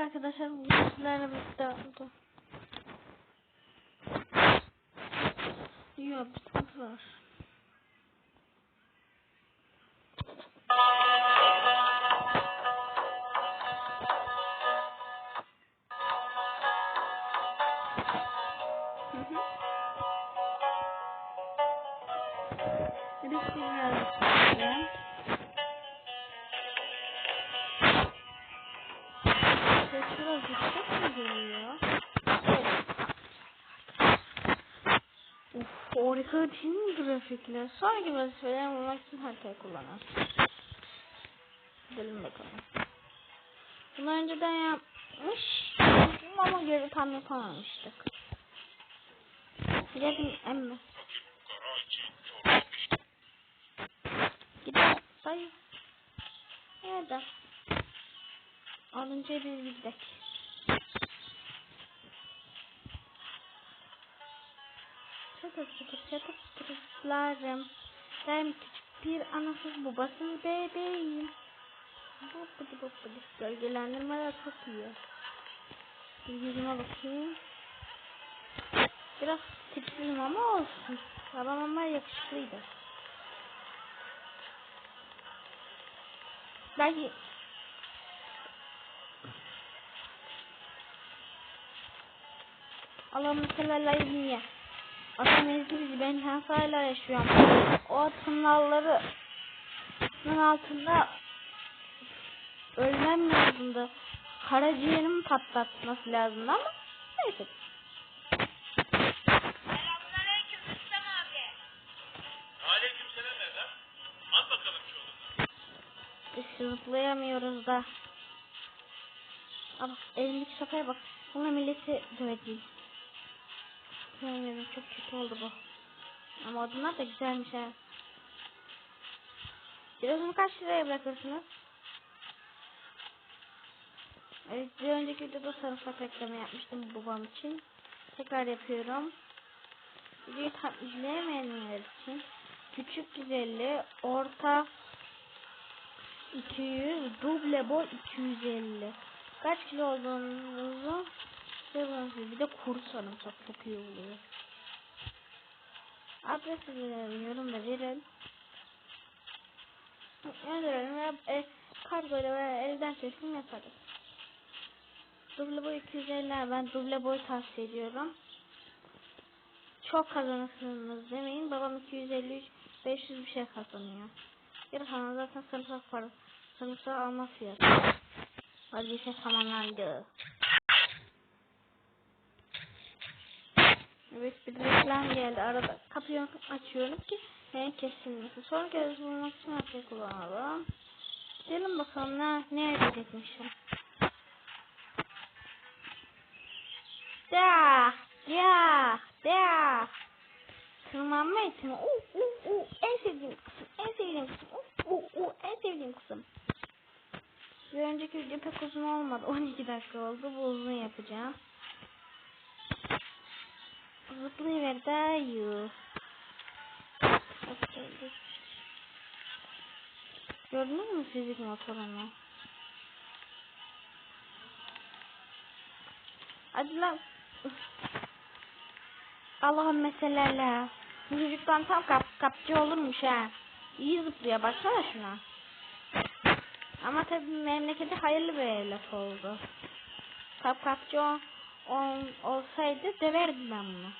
arkadaşlar. Bugün sizlerle birlikte oldu. Yok bir sıkıntı var. Hı hı. Birisi geldi. Ses biraz yüksek mi geliyor? Uf, harika değil mi grafikler? Sonraki vazifeleri bulmak için haritayı kullanın. Gidelim bakalım. Bunu önceden yapmış ama geri tam yapamamıştık. Gidelim emme. Gidelim. Sayı. Nerede? Alınca bir gidelim. Çatır çatır çatır çatırlarım. Ben küçük bir anasız babasız bebeğim. Bu bıdı. Gölgelendirmeler çok iyi. Bir yüzüme bakayım. Biraz tipsizim ama olsun. Babam ama yakışıklıydı. Belki Allah'ım mesela niye? Adam ezdi bizi ben hala yaşıyorum. O tınlalları bunun altında ölmem lazımdı. Karaciğerimi patlatması lazımdı ama neyse. Zıplayamıyoruz da. Aa bak elimdeki sopaya bak. Buna milleti döveceğim. Bilmiyorum çok kötü oldu bu. Ama odunlar da güzelmiş ha. Kilosunu kaç liraya bırakırsınız? Evet bir önceki videoda sarımsak reklamı yapmıştım babam için. Tekrar yapıyorum. Videoyu tam için. Küçük 150, orta 200, duble boy 250. Kaç kilo olduğunuzu söylüyorsunuz. Bir de kuru sarımsak çok iyi oluyor. Adresi verelim, yorum da verin. Gönderelim ve e, kargoyla veya elden teslim yaparız. Duble boy 250 ben duble boy tavsiye ediyorum. Çok kazanırsınız demeyin. Babam 253 500 bir şey kazanıyor. Bir kalan zaten sarımsak parası. Sarımsak alma fiyatı. Vazife tamamlandı. Evet bir reklam geldi. Arada kapıyı açıyorum ki ben kesilmesin. Sonra kez bulmak için haftayı kullanalım. Gelin bakalım ne, ne edecekmişim. Da, ya, da. Tırmanma eğitimi. Uh, uh, uh. En sevdiğim kısım. En sevdiğim kısım. Uh, uh, uh. En sevdiğim kısım. Bir önceki video pek uzun olmadı. 12 dakika oldu. Bu uzun yapacağım. Zıplayıver dayı. Gördünüz mü fizik motorunu? Hadi lan. Allah'ım meselelerle. Bu çocuktan tam kap kapçı olurmuş ha. İyi zıplıyor baksana şuna. Ama tabii memlekete hayırlı bir laf oldu. Kap kapçı ol, ol, olsaydı döverdim ben bunu.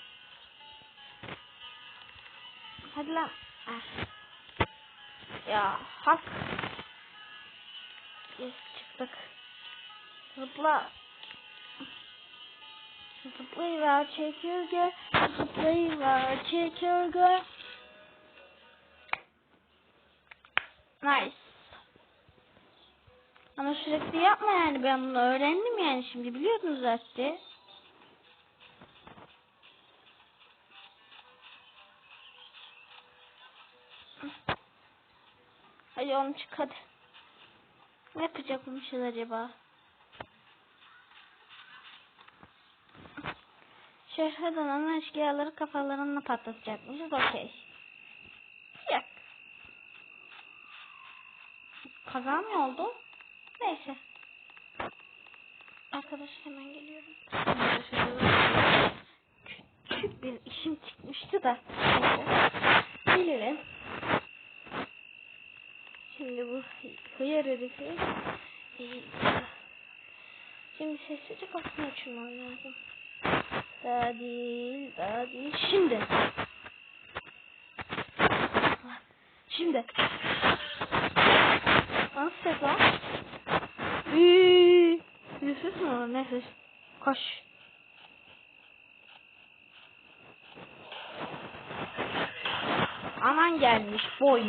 Hadi lan. Ah. Ya hak. Yes, çıktık. Zıpla. Zıplayıver çekirge. Zıplayıver çekirge. Nice. Ama sürekli yapma yani ben bunu öğrendim yani şimdi biliyordunuz zaten. Hadi oğlum çık hadi. Ne yapacakmışız acaba? Şehirden ana eşkıyaları kafalarına patlatacakmışız okey. Yok. Kaza mı oldu? Neyse. Arkadaş hemen geliyorum. Küçük bir işim çıkmıştı da. Neyse. Gelelim. Şimdi bu hıyar herifi Şimdi sessizce kafasını açılmam lazım. Daha değil, daha değil. Şimdi. Şimdi. Nasıl ses lan? Üüüü. Nefes mi o? Nefes. Koş. Anan gelmiş. Boy.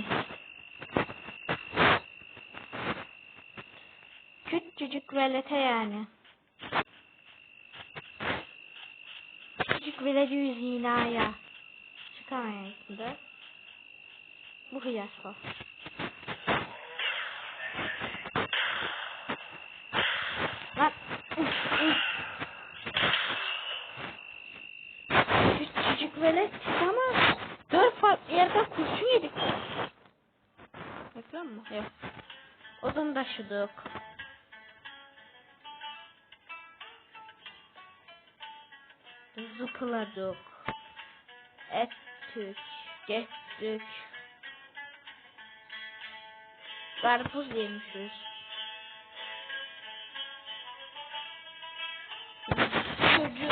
Küçücük velete yani. Küçücük veledi zinaya. Çıkamayın içinde. Bu o. Lan. Küçücük velet ama dört farklı yerden kurşun yedik. Reklam mı? Yok. Odun taşıdık. Zıpladık. Ettik. Gettik. Karpuz yemişiz. Çocuk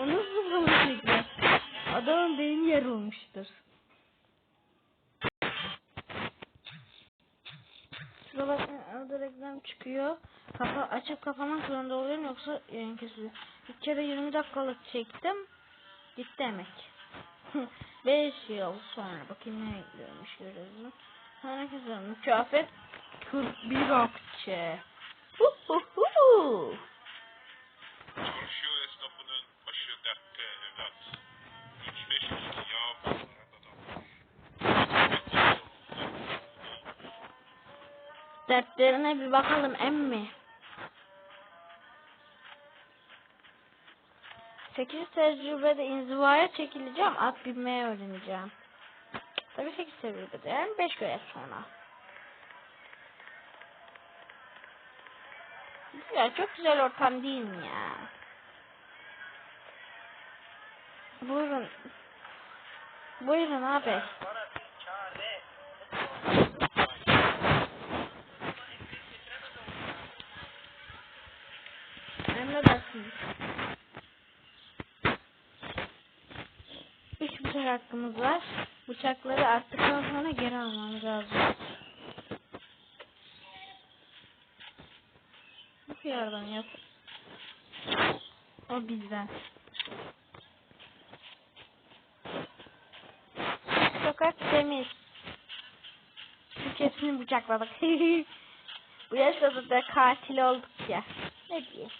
o nasıl zıplamıştı? Adamın beyin yer olmuştur. Şurada bakın orada reklam çıkıyor. Kapa açıp kapamak zorunda oluyorum yoksa yayın kesiliyor. Bir kere 20 dakikalık çektim. Gitti emek. 5 yıl sonra bakayım ne ekliyormuş görüyoruz. Sonra güzel mükafat 41 akçe. Hu hu hu. Çarşı esnafının başı dertte evlat. Üç beş kişi yağ. Dertlerine bir bakalım emmi. 8 tecrübede inzivaya çekileceğim. At binmeyi öğreneceğim. Tabii 8 tecrübede yani 5 görev sonra. Ya çok güzel ortam değil mi ya? Buyurun. Buyurun abi. Emredersiniz. Bıçak hakkımız var. Bıçakları attıktan sonra geri almamız lazım. Bu hıyardan yap. O bizden. Sokak temiz. Türkçesini bıçakladık. Bu yaşta da katil olduk ya. Ne diyeyim?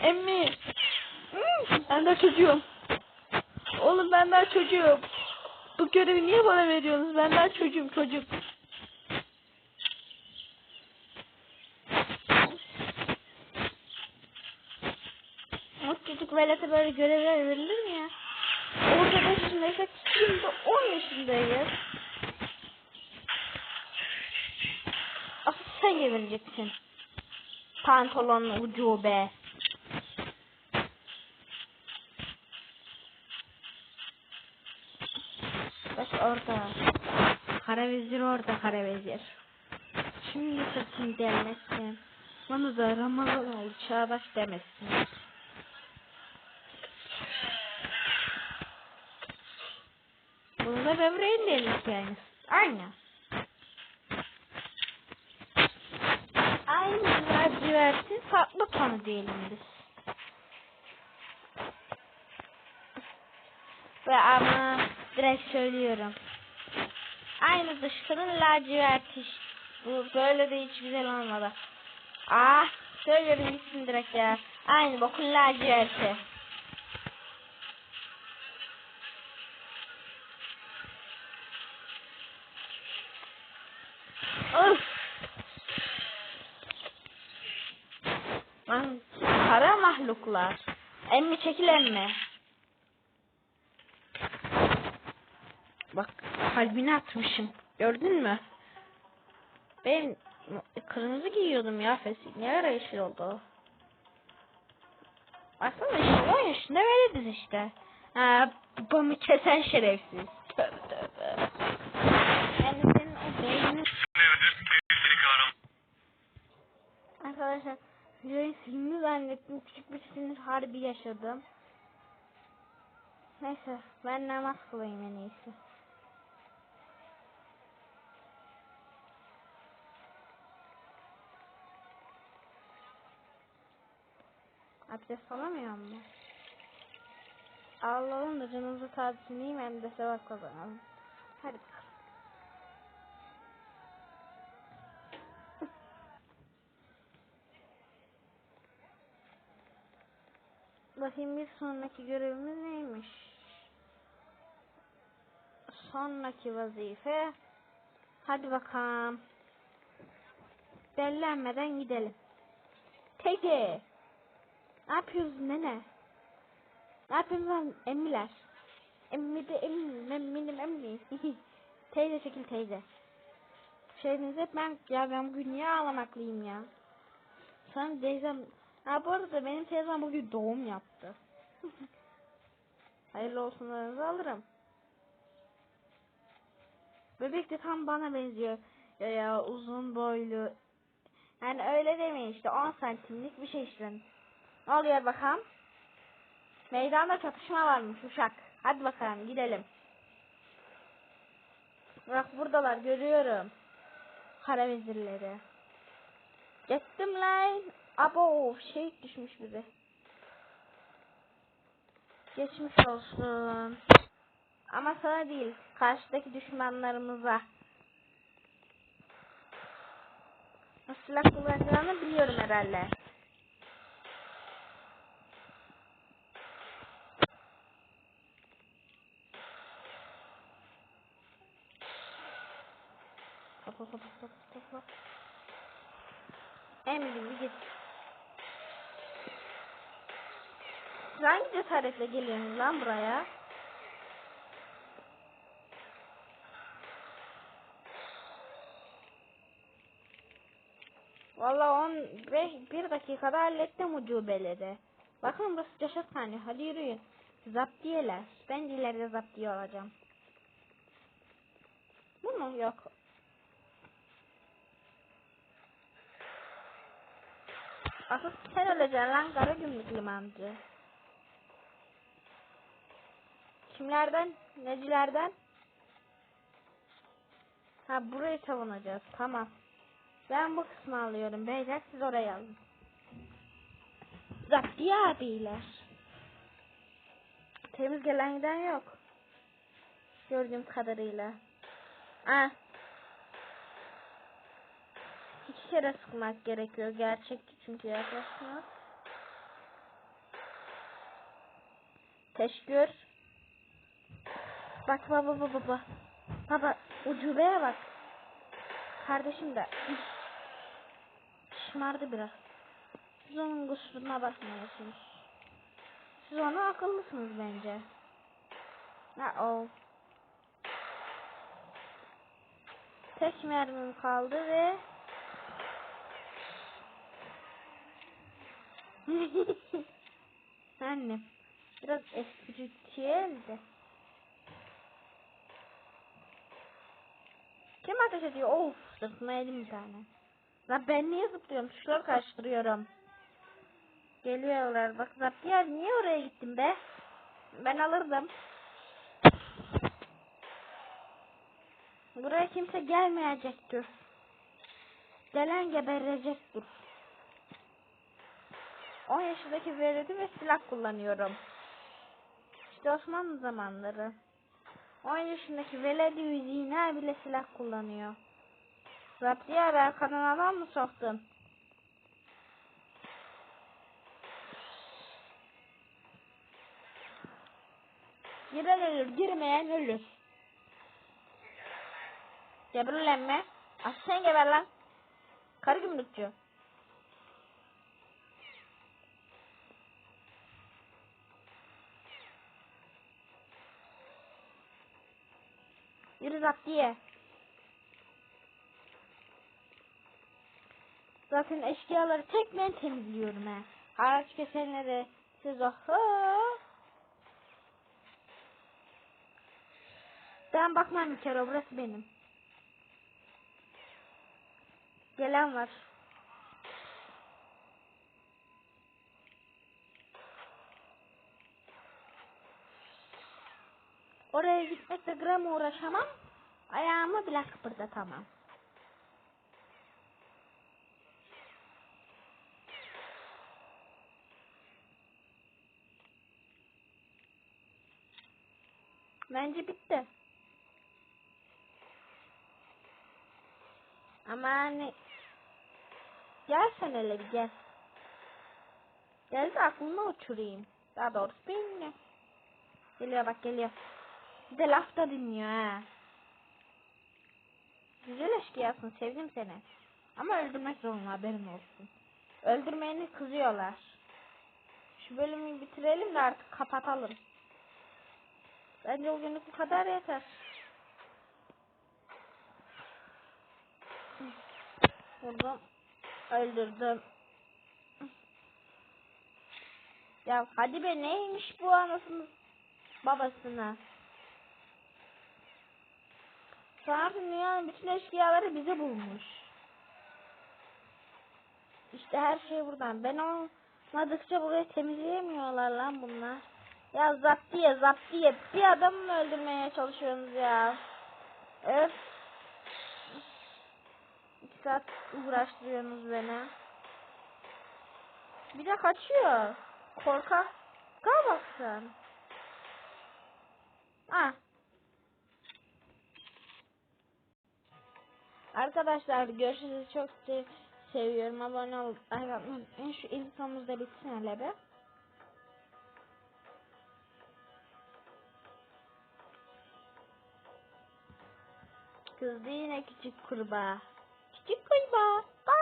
Emmi. Ben de çocuğum. Oğlum ben daha çocuğum. Bu görevi niye bana veriyorsunuz? Ben daha çocuğum çocuk. O çocuk velete böyle görevler verilir mi ya? Orada 5 yaşındaysak şimdi 10 yaşındayız. Asıl sen gevireceksin. Pantolonun ucube. Bak orada. Kara vezir orada kara vezir. Şimdi sırtını delmesin. Bana da Ramazan oldu çağdaş demesin. Bunu da böbreğin delik yani. Aynı. Aynı lacivertin farklı tonu diyelim biz. Ve ama direkt söylüyorum. Aynı dışkının laciverti. Bu böyle de hiç güzel olmadı. Ah söylüyorum gitsin direkt ya. Aynı bokun laciverti. Of. Lan kara mahluklar. Emmi çekil emmi. Bak kalbini atmışım. Gördün mü? Ben kırmızı giyiyordum ya Fesik. Ne ara yeşil oldu? Baksana işte 10 yaşında böyledir işte. Ha, babamı kesen şerefsiz. Tövbe tövbe. Yani senin o beyninin... Arkadaşlar videoyu silindi zannettim. Küçük bir sinir harbi yaşadım. Neyse ben namaz kılayım en iyisi. Abdest alamıyor mu? Allah'ım da canınızı tatileyim hem de sevap kazanalım. Hadi bakalım. Bakayım bir sonraki görevimiz neymiş? Sonraki vazife. Hadi bakalım. Bellenmeden gidelim. Tege. Ne yapıyoruz nene? Ne yapıyorsun lan emmiler? Emmi de emmi, emminim emmi. teyze çekil teyze. Şeyinize ben ya ben bugün niye ağlamaklıyım ya? Sen teyzem Ha bu arada benim teyzem bugün doğum yaptı. Hayırlı olsunlarınızı alırım. Bebek de tam bana benziyor. Ya, ya uzun boylu. Yani öyle demeyin işte 10 santimlik bir şey işte. Ne oluyor bakalım? Meydanda çatışma varmış uşak. Hadi bakalım gidelim. Bak buradalar görüyorum. Kara vezirleri. Gittim lan. Abo şey düşmüş bize. Geçmiş olsun. Ama sana değil. Karşıdaki düşmanlarımıza. Nasıl kullanacağını biliyorum herhalde. Hangi cesaretle geliyorsunuz lan buraya? Valla 15 bir dakikada hallettim ucubeleri. Bakın burası Caşathane. Hadi yürüyün. Zaptiyeler. Ben de ileride zaptiye olacağım. Bu mu? Yok. Asıl sen öleceksin lan kara gümrük limancı. Kimlerden? Necilerden? Ha burayı savunacağız. Tamam. Ben bu kısmı alıyorum. Beyler siz orayı alın. Zaptiye abiler. Temiz gelen giden yok. Gördüğüm kadarıyla. Ah. İki kere sıkmak gerekiyor. Gerçekçi çünkü yaklaşmak. Teşekkür. Bak baba baba baba. Baba ucubeye bak. Kardeşim de şımardı biraz. Siz onun kusuruna bakmıyorsunuz. Siz ona akıllısınız bence. Ha o. Tek mermim kaldı ve Annem. Biraz espritüel de. Kim ateş ediyor? Of yedim bir tane. Lan ben niye zıplıyorum? Tuşları karıştırıyorum. Geliyorlar. Bak Zaptiyer niye oraya gittin be? Ben alırdım. Buraya kimse gelmeyecektir. Gelen geberecektir. 10 yaşındaki veledi ve silah kullanıyorum. İşte Osmanlı zamanları. 10 yaşındaki veledi yüzüğüne bile silah kullanıyor. Rabdiye abi arkadan adam mı soktun? Giren ölür, girmeyen ölür. Geber ulan be. Asıl sen geber lan. Karı gümrükçü. Yürü zap diye. Zaten eşkıyaları tek ben temizliyorum he. Haraç kesenleri siz oho. Ben bakmam bir kere burası benim. Gelen var. Oraya gitmekle gram uğraşamam. Ayağımı bile kıpırdatamam. Bence bitti. Ama hani gel sen hele bir gel. Gel de aklını uçurayım. Daha doğrusu benimle. Geliyor bak geliyor. Bir de laf da dinliyor ha. Güzel eşkıyasın sevdim seni. Ama öldürmek zorunda haberin olsun. Öldürmeyeni kızıyorlar. Şu bölümü bitirelim de artık kapatalım. Bence bugünlük bu kadar yeter. Vurdum. Öldürdüm. Ya hadi be neymiş bu anasını babasına. Sanırım dünyanın bütün eşkıyaları bizi bulmuş. İşte her şey buradan. Ben olmadıkça burayı temizleyemiyorlar lan bunlar. Ya zaptiye zaptiye bir adam mı öldürmeye çalışıyorsunuz ya? Öf. İki saat uğraştırıyorsunuz beni. Bir de kaçıyor. Korkak. Kal bak sen. Ah. Arkadaşlar görüşürüz. Çok se- seviyorum. Abone ol. Like. Şu ilk sonumuz da bitsin hele be. Kızdı yine küçük kurbağa. Küçük kurbağa. Bak.